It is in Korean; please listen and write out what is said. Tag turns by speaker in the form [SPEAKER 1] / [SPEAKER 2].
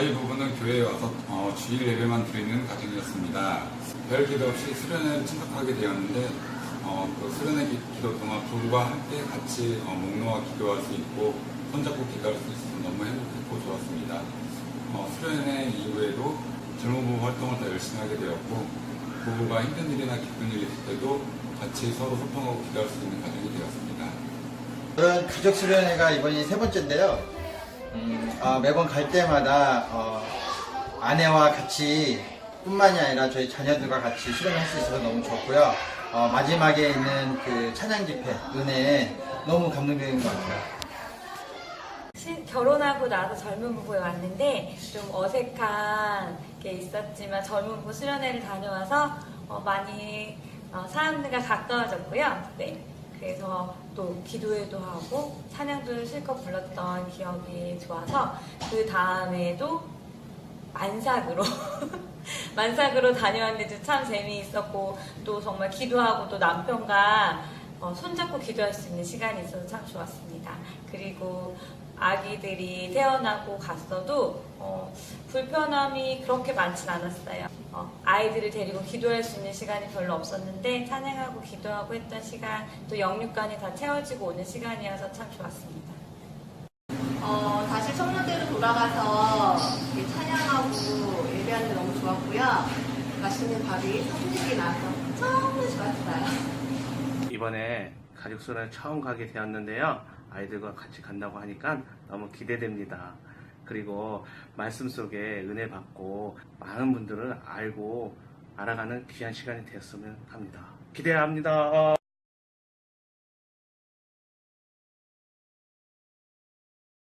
[SPEAKER 1] 저희 부분은 교회에 와서 어, 주일 예배만 드리는 가정이었습니다. 별 기도 없이 수련회를 참석하게 되었는데 어, 그 수련회 기도 동안 부부가 함께 같이 어, 목놓아 기도할 수 있고 손잡고 기도할 수 있어서 너무 행복했고 좋았습니다. 어, 수련회 이후에도 젊은 부부 활동을 더 열심히 하게 되었고 부부가 힘든 일이나 기쁜 일이 있을 때도 같이 서로 소통하고 기도할 수 있는 가정이 되었습니다.
[SPEAKER 2] 그런 가족 수련회가 이번이 세 번째인데요. 음, 아, 매번 갈 때마다 어, 아내와 같이 뿐만이 아니라 저희 자녀들과 같이 수련할 수 있어서 너무 좋았고요. 어, 마지막에 있는 그 찬양 집회 은혜 너무 감동적인 것 같아요.
[SPEAKER 3] 시- 결혼하고 나서 젊은 부부에 왔는데 좀 어색한 게 있었지만 젊은 부부 수련회를 다녀와서 어, 많이 어, 사람들과 가까워졌고요. 네. 그래서 또 기도회도 하고 찬양도 실컷 불렀던 기억이 좋아서 그 다음에도 만삭으로 만삭으로 다녀왔는데도 참 재미있었고 또 정말 기도하고 또 남편과 어, 손잡고 기도할 수 있는 시간이 있어서 참 좋았습니다. 그리고 아기들이 태어나고 갔어도 어, 불편함이 그렇게 많진 않았어요. 어, 아이들을 데리고 기도할 수 있는 시간이 별로 없었는데 찬양하고 기도하고 했던 시간 또 영육간이 다 채워지고 오는 시간이어서 참 좋았습니다.
[SPEAKER 4] 어, 다시 청년대로 돌아가서 찬양하고 예배하는 게 너무 좋았고요. 맛있는 밥이 선식이 나서 너무 좋았어요.
[SPEAKER 5] 이번에 가족수를 처음 가게 되었는데요. 아이들과 같이 간다고 하니까 너무 기대됩니다. 그리고 말씀 속에 은혜 받고 많은 분들을 알고 알아가는 귀한 시간이 되었으면 합니다. 기대합니다.